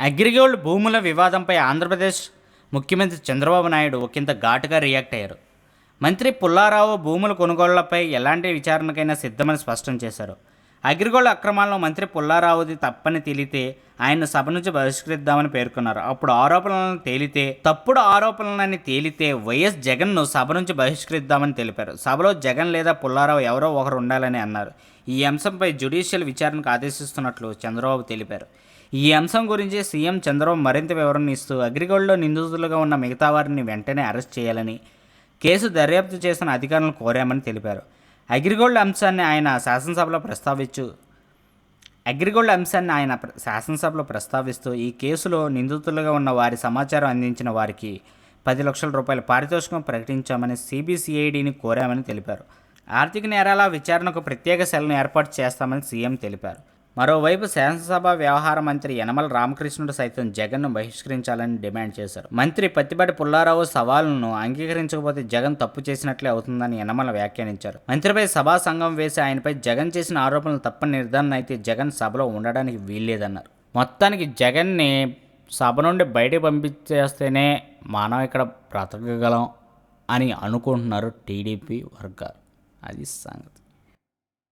అగ్రిగోల్డ్ భూముల వివాదంపై ఆంధ్రప్రదేశ్ ముఖ్యమంత్రి చంద్రబాబు నాయుడు ఒకంత ఘాటుగా రియాక్ట్ అయ్యారు. మంత్రి పుల్లారావు భూముల కొనుగోళ్ళపై ఎలాంటి విచారణకైనా సిద్ధమని స్పష్టం చేశారు. అగ్రిగోల్డ్ అక్రమాల్లో మంత్రి పుల్లారావుది తప్పని తేలితే ఆయన సభ నుంచి బహిష్కరిద్దామని పేర్కొన్నారు. అప్పుడు ఆరోపణలను తేలితే తప్పుడు ఆరోపణలని తేలితే వైఎస్ జగన్ను సభ నుంచి బహిష్కరిద్దామని తెలిపారు. సభలో జగన్ లేదా పుల్లారావు ఎవరో ఒకరు ఉండాలని అన్నారు. ఈ అంశంపై జ్యుడిషియల్ విచారణకు ఆదేశిస్తున్నట్లు చంద్రబాబు తెలిపారు. ఈ అంశం గురించి సీఎం చంద్రబాబు మరింత వివరణ ఇస్తూ అగ్రిగోల్డ్లో నిందితులుగా ఉన్న మిగతా వారిని వెంటనే అరెస్ట్ చేయాలని కేసు దర్యాప్తు చేసిన అధికారులను కోరామని తెలిపారు. అగ్రిగోల్డ్ అంశాన్ని ఆయన శాసనసభలో ప్రస్తావించు. అగ్రిగోల్డ్ అంశాన్ని ఆయన శాసనసభలో ప్రస్తావిస్తూ ఈ కేసులో నిందితులుగా ఉన్న వారి సమాచారం అందించిన వారికి పది లక్షల రూపాయల పారితోషికం ప్రకటించామని సిబిసిఐడిని కోరామని తెలిపారు. ఆర్థిక నేరాల విచారణకు ప్రత్యేక సెల్ను ఏర్పాటు చేస్తామని సీఎం తెలిపారు. మరోవైపు శాసనసభ వ్యవహార మంత్రి యనమల రామకృష్ణుడు సైతం జగన్ను బహిష్కరించాలని డిమాండ్ చేశారు. మంత్రి పత్తిపాటి పుల్లారావు సవాలును అంగీకరించకపోతే జగన్ తప్పు చేసినట్లే అవుతుందని యనమల వ్యాఖ్యానించారు. మంత్రిపై సభా సంఘం వేసి ఆయనపై జగన్ చేసిన ఆరోపణలు తప్పని నిర్ధారణ అయితే జగన్ సభలో ఉండడానికి వీల్లేదన్నారు. మొత్తానికి జగన్ని సభ నుండి బయటకు పంపించేస్తేనే మనం ఇక్కడ బ్రతకగలం అని అనుకుంటున్నారు టీడీపీ వర్గాలు. అది సంగతి.